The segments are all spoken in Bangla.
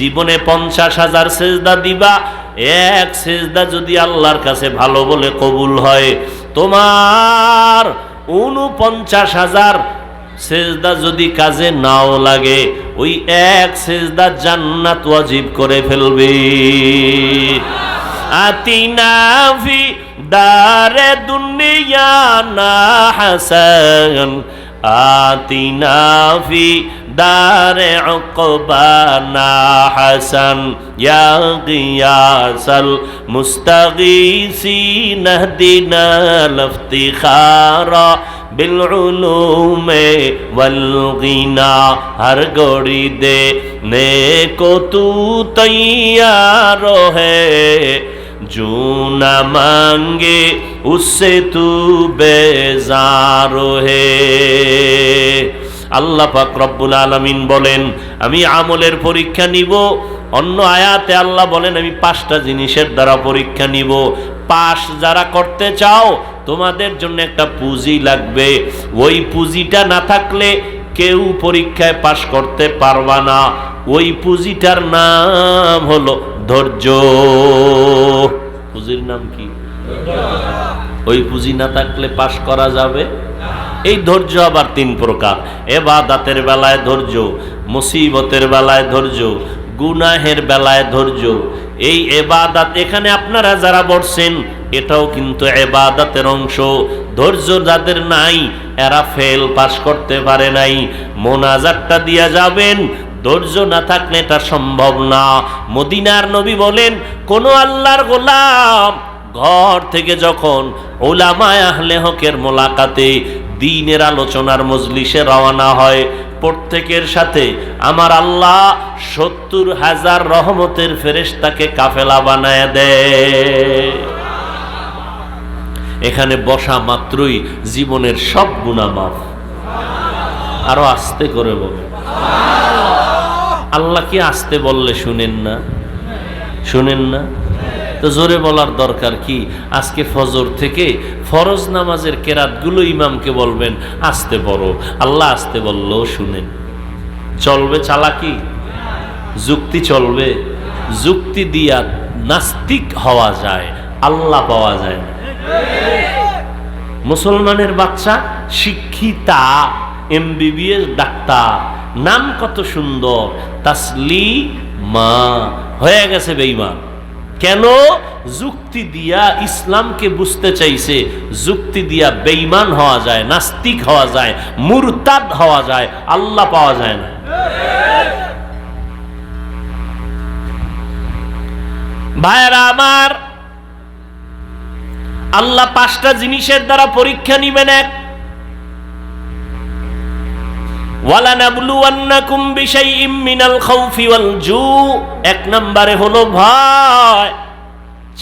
জীবনে পঞ্চাশ হাজার সেজদা দিবা, এক সেজদা যদি আল্লাহর কাছে ভালো বলে কবুল হয়, তোমার উনপঞ্চাশ হাজার সেজদা যদি কাজে নাও লাগে, ওই এক সেজদা জান্নাত ওয়াজিব করে ফেলবে। আতিনা ফি দারে দুনিয়া না হাসান آتنا في دار عقبانا حسن يا غياث المستغيثين اهدنا الافتخار بالعلوم والغنى ہر گوڑی دے نیکو تو تیار ہے जो न मांगे उससे तू बेजार है আল্লাহ পাক আলমিন বলেন, আমি আমলের পরীক্ষা নিব, অন্য আয়াতে আল্লাহ বলেন, আমি পাঁচটা জিনিসের দ্বারা পরীক্ষা নিব। পাশ যারা করতে চাও, তোমাদের জন্য একটা পুঁজি লাগবে। ওই পুঁজিটা না থাকলে কেউ পরীক্ষায় পাশ করতে পারবা না। ওই পুঁজিটার নাম হলো ধৈর্য। পুঁজির নাম কি? ওই পুঁজি না থাকলে পাশ করা যাবে? এই ধৈর্য আবার তিন প্রকার। এবাদাতের বেলায় ধৈর্য, মুসিবতের বেলায় ধৈর্য, গুনাহের বেলায় ধৈর্য। এই এবাদাত এখানে আপনারা যারা বসছেন এটাও কিন্তু এবাদাতের অংশ। ধৈর্য যাদের নাই, এরা ফেল পাশ করতে পারে নাই। মোনাজারটা দিয়া যাবেন ধৈর্য না থাকলে এটা সম্ভব না। মদিনার নবী বলেন, কোন আল্লাহর গোলাম ঘর থেকে যখন ওলামায় আহলে হকের মোলাকাতে দিনের আলোচনার মজলিসে রওনা হয়, প্রত্যেকের সাথে আমার আল্লাহ সত্তর হাজার রহমতের ফেরেশতাকে কাফেলা বানায় দেয়। এখানে বসা মাত্রই জীবনের সব গুণা মাফ। আরও আস্তে করে বলে আল্লাহ কি আসতে বললে শুনেন না। শুনেন না? তো জোরে বলার দরকার কি? আজকে ফজর থেকে ফরজ নামাজের কেরাতগুলো ইমামকে বলবেন, আসতে বড় আল্লাহ আসতে বললেও শুনেন। চলবে চালাকি? যুক্তি চলবে। যুক্তি দিয়া নাস্তিক হওয়া যায়, আল্লাহ পাওয়া যায় না। মুসলমানের বাচ্চা শিক্ষিতা, এমবিবিএস ডাক্তার। নাম কত সুন্দর, তাসলি মা, হয়ে গেছে বেইমান কেন? যুক্তি দিয়া ইসলামকে বুঝতে চাইছে, যুক্তি দিয়া বেইমান হওয়া যায়, নাস্তিক হওয়া যায়, মুরতাদ হওয়া যায়, আল্লাহ পাওয়া যায় না। ভাইরা আমার, আল্লাহ পাঁচটা জিনিসের দ্বারা পরীক্ষা নিবেন এক। ওয়ালানাবলুয়ান্নাকুম বিশাইইম মিনাল খাউফি ওয়াল জু। এক নম্বরে হলো ভয়।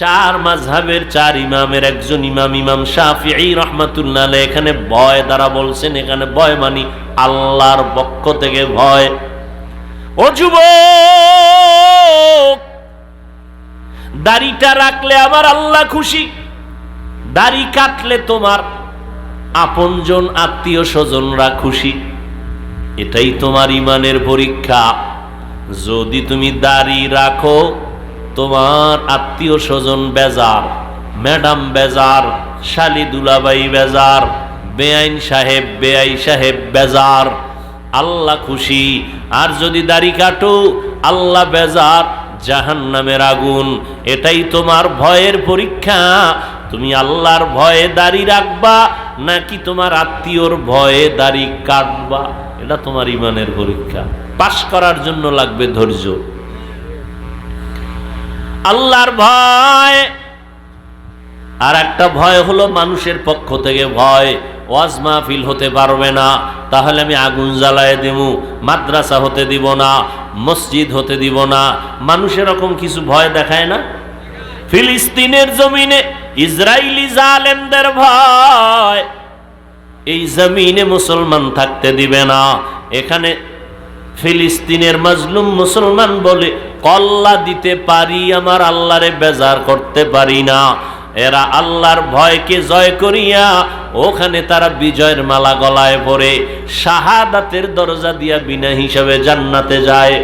চার মাযহাবের চার ইমামের একজন ইমাম ইমাম শাফিঈ রাহমাতুল্লাহ এখানে ভয় দ্বারা বলছেন, এখানে ভয় মানি আল্লাহর পক্ষ থেকে ভয়। ও যুবক, দাড়িটা রাখলে আমার আল্লাহ খুশি, দাড়ি কাটলে তোমার আপনজন আত্মীয় স্বজনরা খুশি। এটাই তোমার ইমানের পরীক্ষা। যদি তুমি দাড়ি রাখো, তোমার আত্মীয় স্বজন বেজার, ম্যাডাম বেজার, শালি দুলাবাই বেজার, বেআইন সাহেব, বেআই সাহেব বেজার, আল্লাহ খুশি। আর যদি দাড়ি কাটো, আল্লাহ বেজার জাহান নামের আগুন। এটাই তোমার ভয়ের পরীক্ষা। তুমি আল্লাহর ভয়ে দাড়ি রাখবা, নাকি তোমার আত্মীয়র ভয়ে দাড়ি কাটবা? এটা তোমার ইমানের পরীক্ষা। পাশ করার জন্য লাগবে ধৈর্য। আল্লাহর ভয়। আর একটা ভয় হলো মানুষের পক্ষ থেকে ভয়। ওয়াজ মাহফিল হতে পারবে না। তাহলে আমি আগুন জ্বালায় দেব, মাদ্রাসা হতে দিব না, মসজিদ হতে দিব না। মানুষ এরকম কিছু ভয় দেখায় না? ফিলিস্তিনের জমিনে ইসরায়েলি জালেমদের ভয়। এই জমিনে মুসলমান থাকতে দিবে না। এখানে ফিলিস্তিনের মাজলুম মুসলমান বলে, কল্লা দিতে পারি, আমার আল্লাহরে বেজার করতে পারি না। এরা আল্লাহর ভয়কে জয় করিয়া ওখানে তারা বিজয়ের মালা গলায় পরে, শাহাদাতের দরজা দিয়া বিনা হিসাবে জান্নাতে যায়।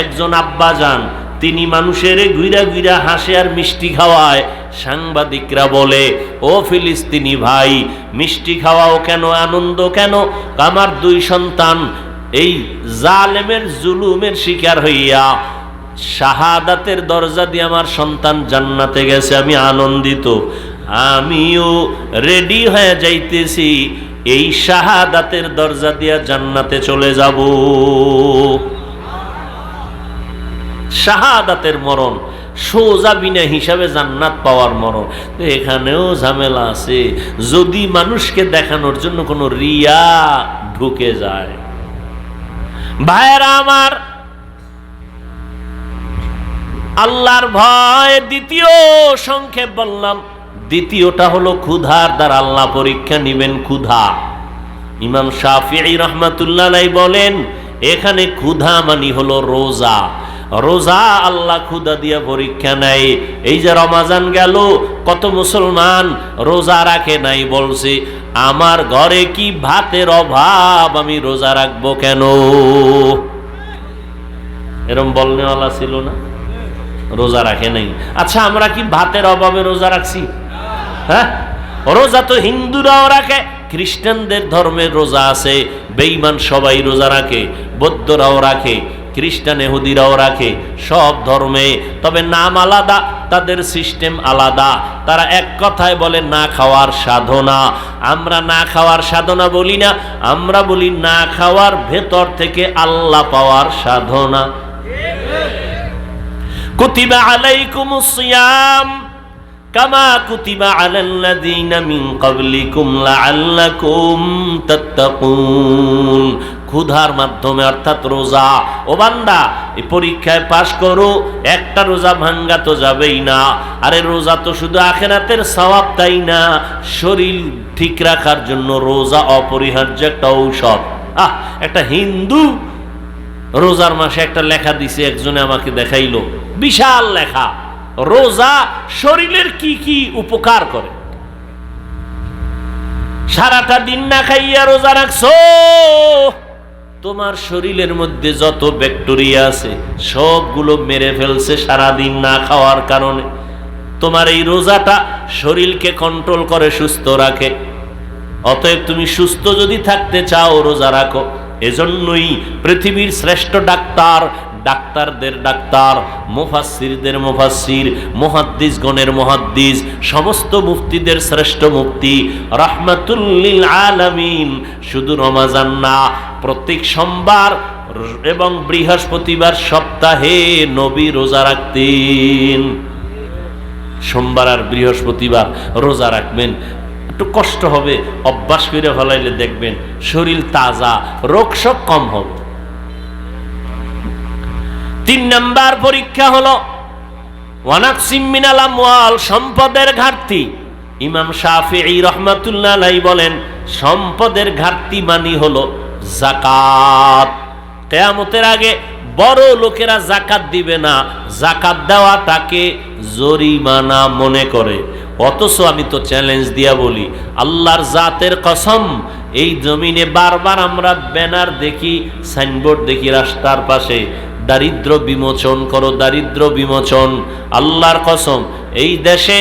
একজন আব্বা যান তিনি মানুষের গুইরা গুইরা হাসে আর মিষ্টি খাওয়ায়। সাংবাদিকরা বলে, ও ফিলিস্তিনি ভাই, মিষ্টি খাওয়াও কেন, আনন্দ কেন? আমার দুই সন্তান, এই জালেমের জুলুমের শিকার হইয়া, শাহাদাতের দরজা দিয়ে আমার সন্তান জান্নাতে গেছে, আমি আনন্দিত। আমিও রেডি হয়ে যাইতেছি, এই শাহাদাতের দরজা দিয়া জান্নাতে চলে যাব। শাহাদাতের মরণ, সোজা বিনা হিসাবে জান্নাত পাওয়ার মরণ। এখানেও ঝামেলা আছে। যদি মানুষকে দেখানোর জন্য কোনো রিয়া ঢুকে যায়। ভাইয়েরা আমার, আল্লাহর ভয় দ্বিতীয় সংক্ষেপ বললাম। দ্বিতীয়টা হলো ক্ষুধার দ্বারা আল্লাহ পরীক্ষা নিবেন ক্ষুধা। ইমাম শাফিঈ রহমাতুল্লাহ বলেন, এখানে ক্ষুধা মানি হলো রোজা। রোজা আল্লাহ ক্ষুধা দিয়া পরীক্ষা নেয়। এই যে রমাজান গেল, কত মুসলমান রোজা রাখে নাই বলছে, আমার ঘরে কি ভাতের অভাব, আমি রোজা রাখব কেন? এরম বলনেওয়ালা ছিল না? রোজা রাখে নাই। আচ্ছা আমরা কি ভাতের অভাবে রোজা রাখছি? হ্যাঁ? রোজা তো হিন্দুরাও রাখে, খ্রিস্টানদের ধর্মের রোজা আছে, বেঈমান সবাই রোজা রাখে, বৌদ্ধরাও রাখে। খ্রিস্টান এহুদিরাও রাখে, সব ধর্মে। তবে নাম আলাদা, তাদের সিস্টেম আলাদা। তারা এক কথায় বলে, না খাওয়ার সাধনা। আমরা না খাওয়ার সাধনা বলি না, আমরা বলি, না খাওয়ার ভেতর থেকে আল্লাহ পাওয়ার সাধনা। কুতিবা আলাইকুমুস সিয়াম কামা কুতিবা আলাল্লাযীনা মিন ক্বাবলিকুম লাআল্লাকুম তাত্তাকুন। ক্ষুধার মাধ্যমে, অর্থাৎ রোজা। ও বান্দা, এই পরীক্ষায় পাশ করো, একটা রোজা ভাঙ্গা তো যাবেই না। আরে রোজা তো শুধু আখেরাতের সওয়াব, তাই না? শরীর ঠিক রাখার জন্য রোজা অপরিহার্য একটা ঔষধ। আহ, একটা হিন্দু রোজার মাসে একটা লেখা দিছে, একজনে আমাকে দেখাইলো। বিশাল লেখা। রোজা শরীরের কি কি উপকার করে? সারাটা দিন না খাইয়া রোজা রাখছো? তোমার শরীরের মধ্যে যত ব্যাকটেরিয়া আছে, সবগুলো মেরে ফেলছে সারাদিন না খাওয়ার কারণে। তোমার এই রোজাটা শরীরকে কন্ট্রোল করে, সুস্থ রাখে। অতএব তুমি সুস্থ যদি থাকতে চাও, রোজা রাখো। এজন্যই পৃথিবীর শ্রেষ্ঠ ডাক্তার ডাক্তারদের ডাক্তার, মুফাসসিরদের মুফাসসির, মুহাদ্দিসগণের মুহাদ্দিস, সমস্ত মুফতিদের শ্রেষ্ঠ মুফতি রাহমাতুল্লিল আলামিন। শুধু রমাজান না, প্রত্যেক সোমবার এবং বৃহস্পতিবার সপ্তাহে নবী রোজা রাখতেন। সোমবার আর বৃহস্পতিবার রোজা রাখবেন। একটু কষ্ট হবে, অভ্যাস করে ফেলাইলে দেখবেন শরীর তাজা, রোগ সব কম হবে। তিন নাম্বার পরীক্ষা হলো, ওয়ানাকসিম মিনাল আমওয়াল, সম্পদের ঘাটতি। ইমাম শাফিঈ রহমাতুল্লাহ বলেন, সম্পদের ঘাটতি মানি হলো জাকাত কেয়ামতের আগে বড় লোকেরা জাকাত দিবে না জাকাত দেওয়া তাকে জরিমানা মনে করে। অথচ আমি তো চ্যালেঞ্জ দিয়া বলি, আল্লাহর জাতের কসম, এই জমিনে বারবার আমরা ব্যানার দেখি সাইনবোর্ড দেখি রাস্তার পাশে। দারিদ্র বিমোচন করো, দারিদ্র বিমোচন, আল্লাহর কসম, এই দেশে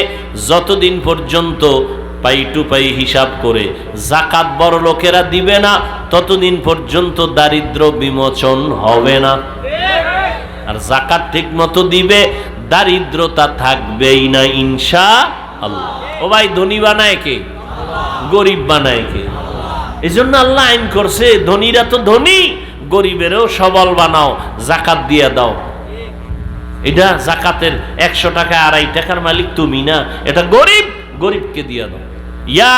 যতদিন পর্যন্ত পাই টু পাই হিসাব করে জাকাত বড় লোকেরা দিবে না, ততদিন পর্যন্ত দারিদ্র বিমোচন হবে না। আর জাকাত ঠিক মতো দিবে, দারিদ্রতা থাকবেই না ইনশা আল্লাহ। ও ভাই, ধনী বানায় কে? গরিব বানায় কে? এই জন্য আল্লাহ আইন করছে, ধনীরা তো ধনী গরিবেরও সবল বানাও, জাকাত দিয়ে দাও। এটা জাকাতের একশো টাকা, আড়াই টাকার মালিক তুমি না। এটা গরিব, গরিবকে দিয়ে দাও। ইয়া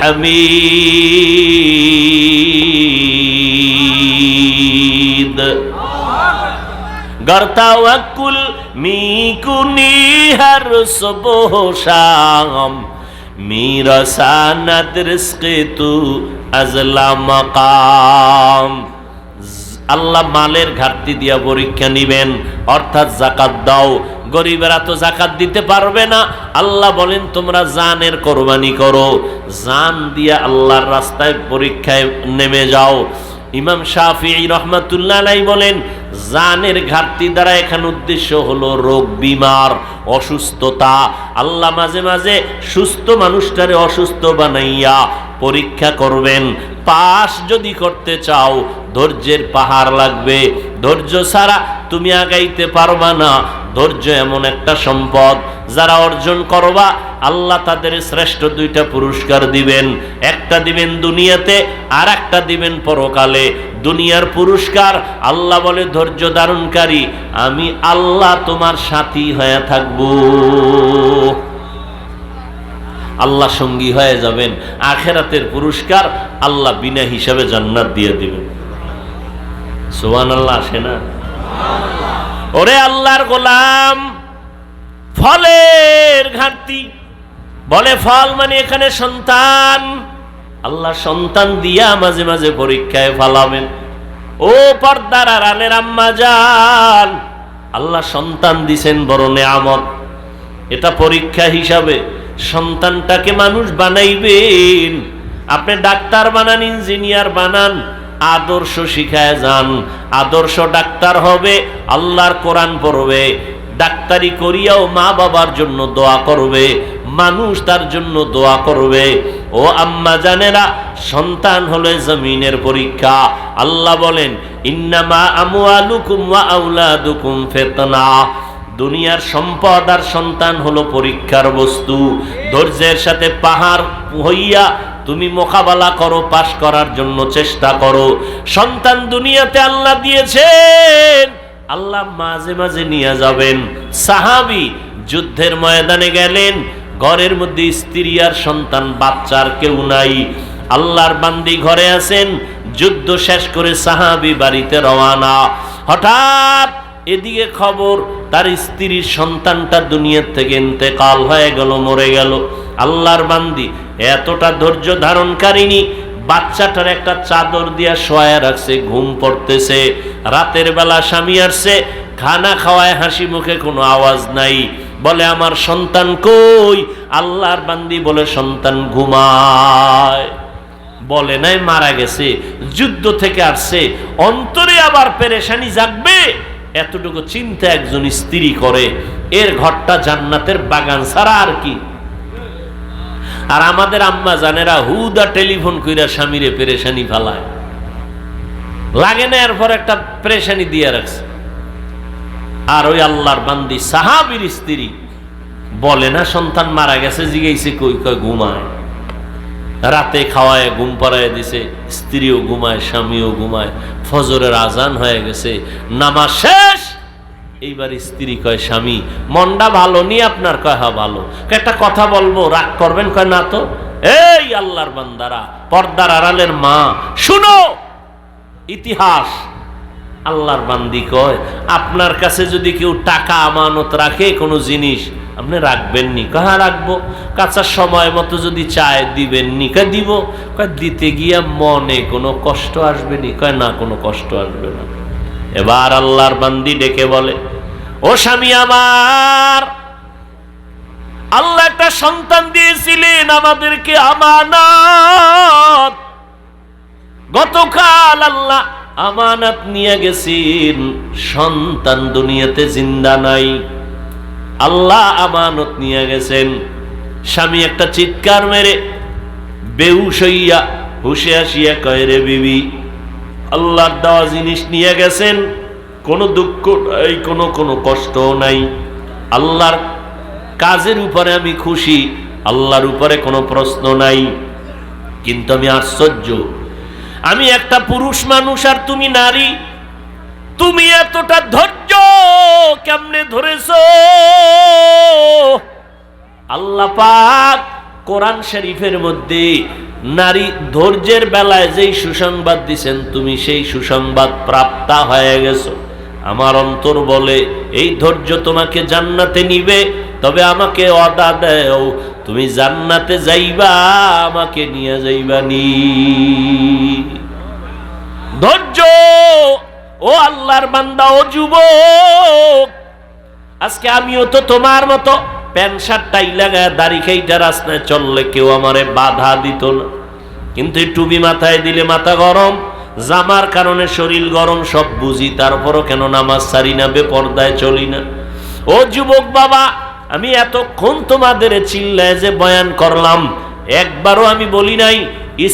হামিদ। گر توکل میکنی هر صبح و شام আল্লাহ মালের ঘাটতি দিয়া পরীক্ষা নিবেন, অর্থাৎ জাকাত দাও। গরিবেরা তো জাকাত দিতে পারবে না। আল্লাহ বলেন, তোমরা জানের কোরবানি করো। জান দিয়া আল্লাহর রাস্তায় পরীক্ষায় নেমে যাও। ইমাম শাফি রহমাতুল্লাহ বলেন, জানের ঘাটতি দ্বারা এখানে উদ্দেশ্য হলো রোগ, বিমার অসুস্থতা। আল্লাহ মাঝে মাঝে সুস্থ মানুষটারে অসুস্থ বানাইয়া পরীক্ষা করবেন। পাশ যদি করতে চাও, ধৈর্যের পাহাড় লাগবে। ধৈর্য ছাড়া তুমি আগাইতে পারবা না। ধৈর্য এমন একটা সম্পদ যারা অর্জন করবা আল্লাহ তাদের শ্রেষ্ঠ দুইটা পুরস্কার দিবেন। একটা দিবেন দুনিয়াতে আর একটা দিবেন পরকালে। দুনিয়ার পুরস্কার, আল্লাহ বলে ধৈর্য ধারণকারী, আমি আল্লাহ তোমার সাথী হয়ে থাকব। আল্লাহ সঙ্গী হয়ে যাবেন। আখেরাতের পুরস্কার আল্লাহ বিনা হিসাবে জান্নাত দিয়ে দিবেন। সোহান আল্লাহ আসে না? ওরে আল্লাহর গোলাম, ফলের ঘাটতি। বলে, ফল মানে এখানে সন্তান। আল্লাহ সন্তান দিয়া মাঝে মাঝে পরীক্ষায় ফালাবেন। ও পর্দার আরানের আম্মা যান আল্লাহ সন্তান দিছেন বড় নেয়ামত। এটা পরীক্ষা হিসাবে সন্তানটাকে মানুষ বানাইবেন। আপনি ডাক্তার বানান, ইঞ্জিনিয়ার বানান, আদর্শ শিখায় যান। আদর্শ ডাক্তার হবে, আল্লাহর কোরআন পড়বে। ডাক্তারি করিয়াও মা বাবার জন্য দোয়া করবে, মানুষ তার জন্য দোয়া করবে। ও আম্মা জানেরা, সন্তান হলে জমিনের পরীক্ষা। আল্লাহ বলেন, ইন্নামা আমওয়ালুকুম ওয়া আউলাদুকুম ফিতনা। দুনিয়ার সম্পদ আর সন্তান হলো পরীক্ষার বস্তু। ধৈর্যের সাথে পাহাড় হইয়া তুমি মোকাবেলা করো, পাশ করার জন্য চেষ্টা করো। সন্তান দুনিয়াতে আল্লাহ দিয়েছেন। আল্লাহ মাঝে মাঝে নিয়ে যাবেন। সাহাবি যুদ্ধের ময়দানে গেলেন, ঘরের মধ্যে স্ত্রী আর সন্তান বাচ্চার কেউ নাই। আল্লাহর বান্দি ঘরে আছেন, যুদ্ধ শেষ করে সাহাবি বাড়িতে রওয়ানা হঠাৎ এদিকে খবর, তার স্ত্রীর সন্তানটা দুনিয়ার থেকে ইন্তেকাল হয়ে গেল, মরে গেল। আল্লাহর বান্দি এতটা ধৈর্য ধারণকারিনী বাচ্চাটার একটা চাদর দিয়া শোয়া রাখছে, ঘুম পড়তেছে। রাতের বেলা স্বামী আসছে, খানা খাওয়ায় হাসি মুখে কোনো আওয়াজ নাই। বলে, আমার সন্তান কই? আল্লাহর বান্দি বলে, সন্তান ঘুমায়। বলে, নাই, মারা গেছে, যুদ্ধ থেকে আসছে, অন্তরে আবার পেরেশানি জাগবে। এতটুকু চিন্তা একজন স্ত্রী করে। এর ঘরটা জান্নাতের বাগান ছাড়া আর কি? আর আমাদের আম্মা জানেরা হুদা টেলিফোন কইরা স্বামীরে পেরেশানি ফালায়। লাগে না এরপর একটা পেরেশানি দিয়ে রাখছে। আর ওই আল্লাহর বান্দি সাহাবির স্ত্রী বলে না, সন্তান মারা গেছে জিগেছে কই কই, ঘুমায়। রাতে খাওয়ায়, ঘুম পাড়ায় দিছে, স্ত্রীও ঘুমায়, স্বামীও ঘুমায়, ফজরের আজান হয়ে গেছে, নামাজ শেষ। এইবার স্ত্রী কয়, স্বামী, মনটা ভালো নি আপনার? কয় হ্যাঁ ভালো। একটা কথা বলব, রাগ করবেন? কয়, না তো। এই আল্লাহর বান্দারা, পর্দার আড়ালের মা, শুনো, ইতিহাস। আল্লাহর বান্দি কয়, আপনার কাছে যদি কেউ টাকা আমানত রাখে কোনো জিনিস, আপনি রাখবেন নি? কাহা রাখব। কাঁচা সময় মতো যদি চায় দিবেন নি কা দিব। কয়, দিতে গিয়া মনে কোনো কষ্ট আসবে নি? কয়, না, কোনো কষ্ট আসবে না। এবার আল্লাহর বান্দি ডেকে বলে, ও স্বামী আমার, আল্লাহ একটা সন্তান দিয়েছিলেন আমাদেরকে আমানত। গতকাল আল্লাহ আমানত নিয়ে গেছেন, সন্তান দুনিয়াতে জিন্দা নাই। আল্লাহ আমানত নিয়ে গেছেন। স্বামী একটা চিৎকার মেরে বেউস হইয়া হুশে আসিয়া কয়, রে বিবি আল্লাহর দেওয়া জিনিস নিয়ে গেছেন, কোনো দুঃখ নাই, কোনো কোনো কষ্ট নাই। আল্লাহর কাজের উপরে আমি খুশি, আল্লাহর উপরে কোনো প্রশ্ন নাই। কিন্তু আমি আশ্চর্য, আমি একটা পুরুষ মানুষ আর তুমি নারী, তুমি এতটা ধৈর্য কেমনে ধরেছ? আল্লাহ পাক কোরআন শরীফের মধ্যে নারী ধৈর্যের বেলায় যেই সুসংবাদ দিছেন, তুমি সেই সুসংবাদ প্রাপ্তা হয়ে গেছো। আমার অন্তর বলে, এই ধৈর্য তোমাকে জান্নাতে নিবে, তবে আমাকে অদা দেও, তুমি জান্নাতে যাইবা, আমাকে নিয়ে যাইবা নি। ধৈর্য! ও আল্লাহর বান্দা, ও যুবক! আজকে আমিও তো তোমার মতো প্যান্ট শার্ট টাই লাগায় দাড়ি খাইটা রাস্তায় চললে কেউ আমারে বাধা দিত না। কিন্তু টুপি মাথায় দিলে মাথা গরম, জামার কারণে শরীর গরম, সব বুঝি, তারপরও কেন নামাজ সারি না, বেপর্দায় চলি না। ও যুবক বাবা, আমি এতক্ষণ তোমাদের চিল্লায় যে বয়ান করলাম, একবারও আমি বলি নাই,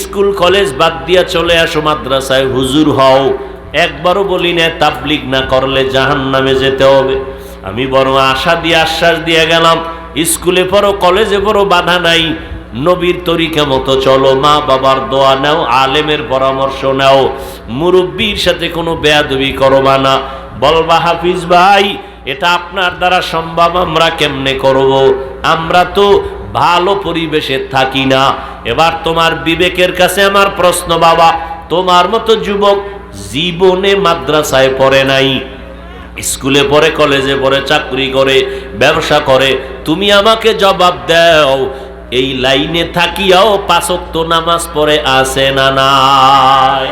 স্কুল, কলেজ বাদ দিয়া চলে আসো, মাদ্রাসায় হুজুর হও। একবারও বলি না তাবলিগ না করলে জাহান নামে যেতে হবে। আমি বড় আশা দিয়ে আশ্বাস দিয়ে গেলাম, স্কুলে পড়ো, কলেজে পড়ো, বাধা নাই। নবীর তরিকা মতো চলো, মা বাবার দোয়া নাও, আলেমের পরামর্শ নাও। মুরব্বীর সাথে কোনো বেয়াদবি করবা না। বলবা হাফিজ ভাই, এটা আপনার দ্বারা সম্ভব, আমরা কেমনে করব? আমরা তো ভালো পরিবেশে থাকি না। এবার তোমার বিবেকের কাছে আমার প্রশ্ন, বাবা। তোমার মতো যুবক জীবনে মাদ্রাসায় পড়ে নাই। স্কুলে পড়ে, কলেজে পড়ে, চাকরি করে, ব্যবসা করে, তুমি আমাকে জবাব দাও। এই লাইনে থাকিয়াও পাঁচক্ত নামাজ পড়ে আসে না নাই?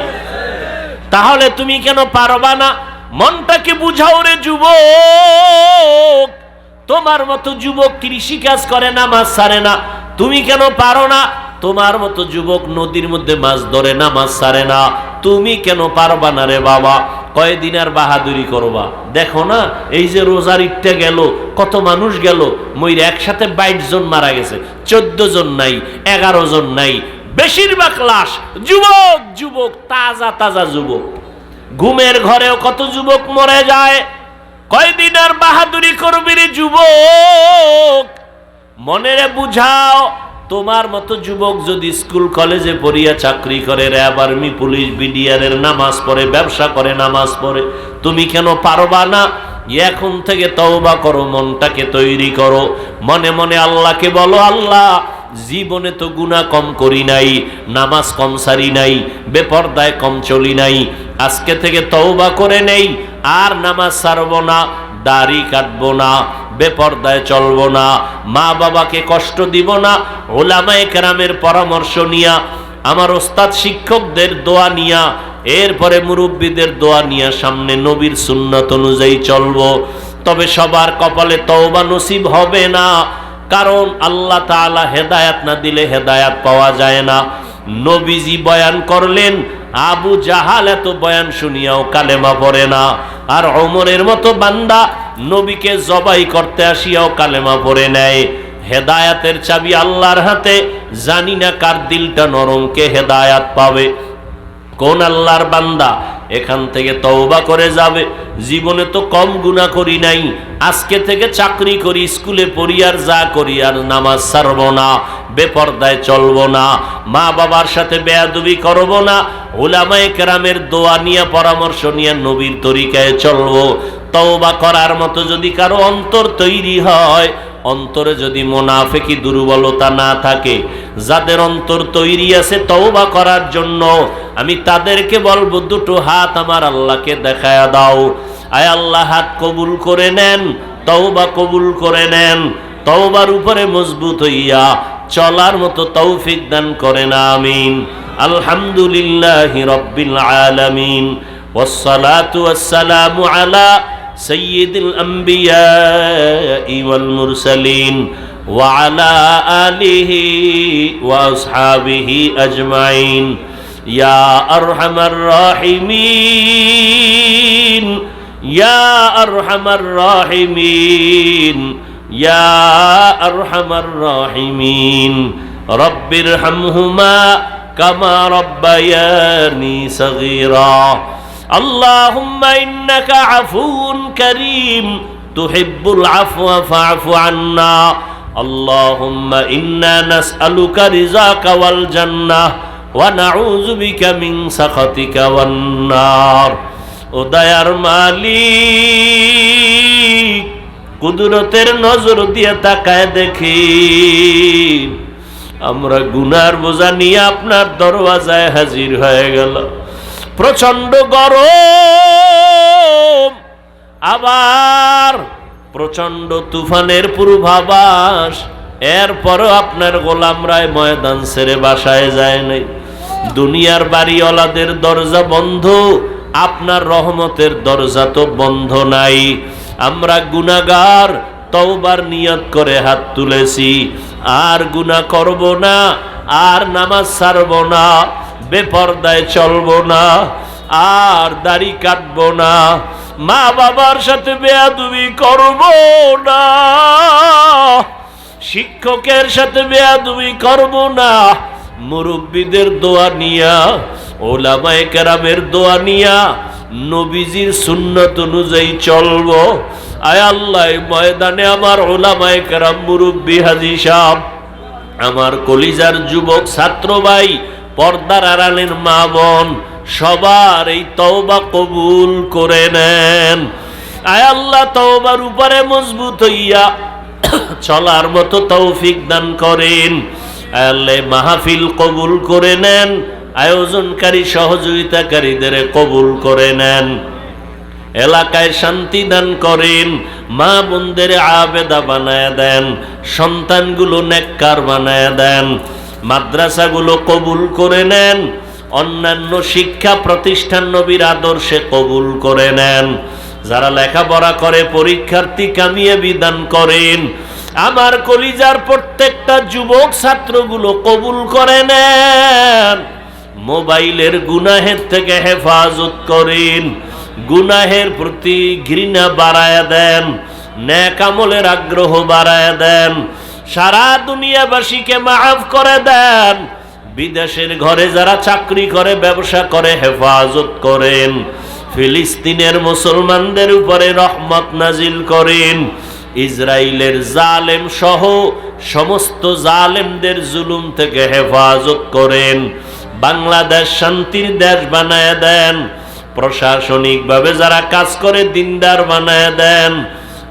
তাহলে তুমি কেন পারবা না? মনটাকে বুঝাও রে যুবক। তোমার মতো যুবক কৃষি কাজ করে, নামাজ সারে না। তুমি কেন পারো না? তোমার মতো যুবক নদীর মধ্যে মাছ ধরে না মাছ সারে না। তুমি কেন পারবা না রে বাবা? কয়দিন আর বাহাদুরি করবা? দেখো না, এই যে রোজার ইটটা গেল, কত মানুষ গেল ময়ূর একসাথে বাইশ জন মারা গেছে, চোদ্দ জন নাই, এগারো জন নাই। বেশিরভাগ লাশ যুবক যুবক, তাজা তাজা যুবক। ঘুমের ঘরেও কত যুবক মরে যায়? কয়দিন আর বাহাদুরি করবি রে যুবক? মনেরে বুঝাও। তোমার মতো যুবক যদি স্কুল, কলেজে পড়িয়া চাকরি করে, র্যাব আর্মি, পুলিশ, বিডিআরের নামাজ পড়ে, ব্যবসা করে, নামাজ পড়ে, তুমি কেন পারবা না? এখন থেকে তওবা করো, মনটাকে তৈরি করো। মনে মনে আল্লাহকে বলো, আল্লাহ, জীবনে তো গুণা কম করি নাই, নামাজ কম সারি নাই, বেপর্দায় কম চলি নাই, আজকে থেকে তওবা করে নেই, আর নামাজ সারব না, দাড়ি কাটবো না। বেপর্দায় চলবো না। মা বাবাকে কষ্ট দিব না। ওলামায়ে কেরামের পরামর্শ নিয়া, আমার ওস্তাদ শিক্ষকদের দোয়া নিয়া, এরপরে মুরব্বীদের দোয়া নিয়া সামনে নবীর সুন্নত অনুযায়ী চলব। তবে সবার কপালে তওবা নসিব হবে না। কারণ আল্লাহ তাআলা হেদায়াত না দিলে হেদায়াত পাওয়া যায় না। নবীজি বয়ান করলেন, আবু জাহাল এত বয়ান শুনিয়াও কালেমা পড়ে না। আর অমরের মতো বান্দা নবীকে জবাই করতে আসিয়াও কালেমা পড়ে নেয়। হেদায়াতের চাবি আল্লাহর হাতে, জানি না কার দিলটা নরমকে হেদায়াত পাবে। কোন আল্লাহর বান্দা এখান থেকে তওবা করে যাবে। জীবনে তো কম গুণা করি নাই। আজকে থেকে চাকরি করি, স্কুলে পড়ি আর যা করি আর নামাজ সারব না। বেপর্দায় চলবো না। মা বাবার সাথে বেয়াদুবি করব না। ওলামায়ে কেরামের দোয়া নিয়ে, পরামর্শ নিয়ে নবীর তরিকায় চলবো। তওবা করার মতো যদি কারও অন্তর তৈরি হয়, অন্তরে যদি মোনাফেকি দুর্বলতা না থাকে, যাদের অন্তর তৈরি আছে তওবা করার জন্য, আমি তাদেরকে বলব, দুটো হাত আমার আল্লাহকে দেখায়া দাও। আয় আল্লাহ, হাত কবুল করে নেন, তওবা কবুল করে নেন। তওবার উপরে মজবুত হইয়া চলার মতো তৌফিক দান করেন, আমিন। আলহামদুলিল্লাহ রব্বিল আলামিন। ওয়াসসালাতু ওয়াসসালামু আলা সাইয়্যিদিল আম্বিয়া ওয়াল মুরসালিন। ওয়া আলা আলিহি ওয়া আসহাবিহি আজমাইন। ইয়া আরহামার রাহিমিন। ইয়া আরহামার রাহিমিন। ইয়া আরহামার রাহিমিন, রব্বির হামহুমা কামা রব্বায়ানি সগীরা। আল্লাহুম্মা ইন্নাকা আফুন করিম, তুহিব্বুল আফওয়া ফা'ফু আন্না। আল্লাহুম্মা ইন্না নাসআলুকা রিযাকা ওয়াল জান্নাহ ওয়া নাউযু বিকা মিন সাখাতিকা ওয়ান নার ও দয়ার মালিক কুদরতের নজর দিয়ে তাকায় দেখি, আমরা গুনার বোঝা নিয়ে আপনার দরওয়াজায় হাজির হয়ে গেল। প্রচণ্ড গরম, আবার প্রচণ্ড তুফানের পূর্বাভাস। এরপরও আপনার গোলামরায় ময়দান ছেড়ে বাসায় যায় নাই। দুনিয়ার বাড়িওয়ালাদের দরজা বন্ধ, আপনার রহমতের দরজা তো বন্ধ নাই। আমরা গুনাগার, তওবার নিয়ত করে হাত তুলেছি। আর গুনাহ করব না, আর নামাজ ছাড়ব না, বেপর্দায় চলব না, আর দাড়ি কাটবো না মা বাবার সাথে বেয়াদুবি করব না, শিক্ষকের সাথে বেয়াদুবি করব না, মুরব্বীদের দোয়া নিয়া, ওলামায়ে কেরামের দোয়া নিয়া নবীজির সুন্নত অনুযায়ী চলব। আয় আল্লাহ ময়দানে আমার ওলামায়ে কেরাম, মুরব্বী হাজি সাহ আমার কলিজার যুবক, ছাত্র ভাই, পর্দার আড়ালের মা বোন, সবার এই তওবা কবুল করে নেন। আয় আল্লাহ, তওবার উপরে মজবুত হইয়া চলার মতো তৌফিক দান করেন। আয় আল্লাহ মাহফিল কবুল করে নেন। আয়োজনকারী সহযোগিতাকারীদের কবুল করে নেন। এলাকায় শান্তি দান করেন, মা বোনদের আবেদা বানায় দেন, সন্তানগুলো নেককার বানায় দেন, মাদ্রাসাগুলো কবুল করে নেন, অন্যান্য শিক্ষা প্রতিষ্ঠান নবীর আদর্শে কবুল করে নেন। যারা লেখাপড়া করে, পরীক্ষার্থী কামিয়ে বিধান করেন। আমার কলিজার প্রত্যেকটা যুবক ছাত্রগুলো কবুল করে নেন। মোবাইলের গুনাহের থেকে হেফাজত করেন। গুনাহের প্রতি ঘৃণা বাড়ায় দেন ন্যাকামলের আগ্রহ বাড়ায় দেন, সারা দুনিয়াবাসীকে মাফ করে দেন। বিদেশের ঘরে যারা চাকরি করে, ব্যবসা করে, হেফাজত করেন। ফিলিস্তিনের মুসলমানদের উপরে রহমত নাজিল করেন। ইসরায়েলের জালেম সহ সমস্ত জালেমদের জুলুম থেকে হেফাজত করেন। বাংলাদেশ শান্তির দেশ বানায় দেন। প্রশাসনিকভাবে যারা কাজ করে, দিনদার বানায় দেন।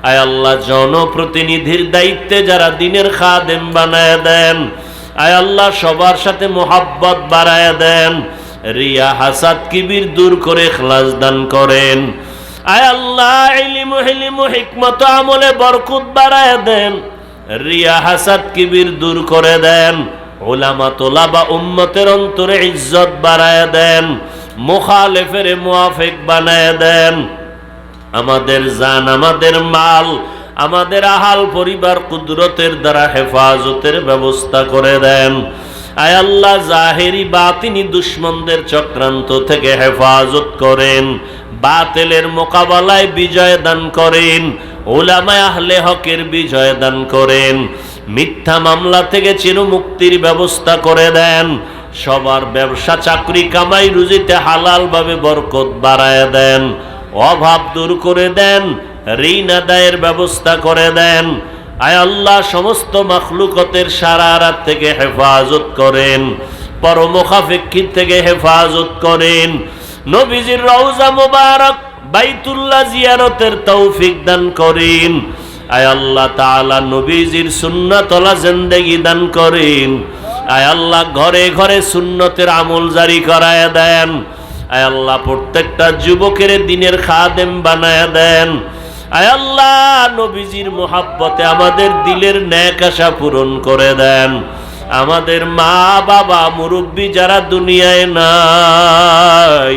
আয় আল্লাহ, জনপ্রতিনিধির দায়িত্বে যারা দিনের খাদেম বানায় দেন। আয় আল্লাহ, সবার সাথে মোহাব্বত বাড়ায় দেন। রিয়া হাসাদ কিবির দূর করে খ্লাস দান করেন। আয় আল্লাহ, ইলিম হিলিম হিকমত আমলে বরকুত বাড়ায় দেন। রিয়া হাসাদ কিবির দূর করে দেন। ওলামা তোলা বা উম্মতের অন্তরে ইজ্জত বাড়ায় দেন, মুখালেফের মুআফিক বানায় দেন। আমাদের জান, আমাদের মাল, আমাদের আহাল পরিবার কুদরতের দ্বারা হেফাজতের ব্যবস্থা করে দেন। আয় আল্লাহ, জাহেরি বাতিনি দুশ্মনদের চক্রান্ত থেকে হেফাজত করেন, বাতেলের মোকাবেলায় বিজয় দান করেন ওলামায় আহলে হকের বিজয় দান করেন। মিথ্যা মামলা থেকে চিরমুক্তির ব্যবস্থা করে দেন। সবার ব্যবসা, চাকরি, কামাই রুজিতে হালালভাবে বরকত বাড়ায় দেন। অভাব দূর করে দেন, ঋণ আদায়ের ব্যবস্থা করে দেন। আয় আল্লাহ সমস্ত মখলুকতের সারা রাত থেকে হেফাজত করেন। পরমুখাফেক্ষিত থেকে হেফাজত করেন। নবীজির রওজা মুবারক বাইতুল্লাহ জিয়ারতের তৌফিক দান করেন। আয় আল্লাহ তাআলা নবীজির সুন্নতলা জিন্দেগি দান করেন। আয় আল্লাহ ঘরে ঘরে সুন্নতের আমল জারি করায় দেন। আয় আল্লাহ প্রত্যেকটা যুবকের দিনের খাদেম বানায় দেন। আয় আল্লাহ নবীজির মোহাব্বতে আমাদের দিলের ন্যাক আশা পূরণ করে দেন। আমাদের মা বাবা মুরব্বী যারা দুনিয়ায় নাই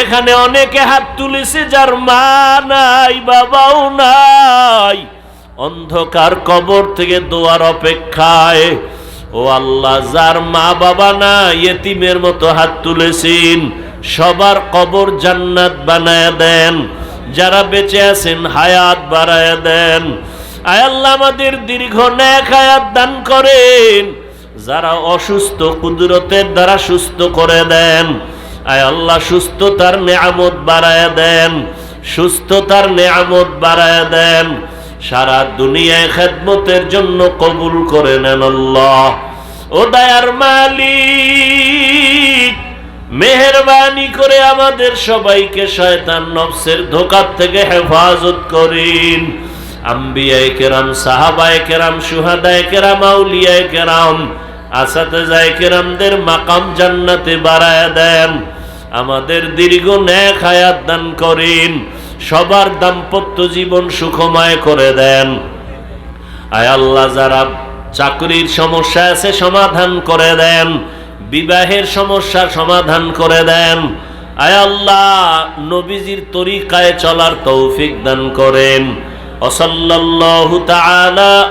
এখানে অনেকে হাত তুলেছে, যার মা নাই, বাবাও নাই। অন্ধকার কবর থেকে দোয়ার অপেক্ষায়। ও আল্লাহ, যার মা বাবা না ইয়েতিমের মতো হাত তুলেছেন। সবার কবর জান্নাত বানায় দেন। যারা বেঁচে আছেন, হায়াত বাড়ায় দেন। আয় আল্লাহ, আমাদের দীর্ঘ ন্যাক হায়াত দান করেন। যারা অসুস্থ, কুদরতের দ্বারা সুস্থ করে দেন। আয় আল্লাহ, সুস্থতার নেয়ামত বাড়ায় দেন, সুস্থতার নেয়ামত বাড়ায় দেন। সারা দুনিয়ায় খেদমতের জন্য কবুল করে নেন আল্লাহ। ও দয়ার মালিক, মেহরবানি করে আমাদের সবাইকে শয়তান নফসের ধোকার থেকে হেফাজত করেন। আম্বিয়ায় কেরাম, সাহাবায় কেরাম, সুহাদায় কেরাম, আউলিয়ায় কেরাম আসাতে যায় কেরামদের মাকাম জান্নাতে বাড়ায় দেন। আমাদের দীর্ঘ ন্যাক হায়াত দান করেন। সবার দাম্পত্য জীবন সুখময় করে দেন। আয় আল্লাহ, যারা চাকরির সমস্যা আছে সমাধান করে দেন। বিবাহের সমস্যা সমাধান করে দেন। আয় আল্লাহ, নবীজির তরিকায় চলার তৌফিক দান করেন। ওসল্লাল্লাহু তাআলা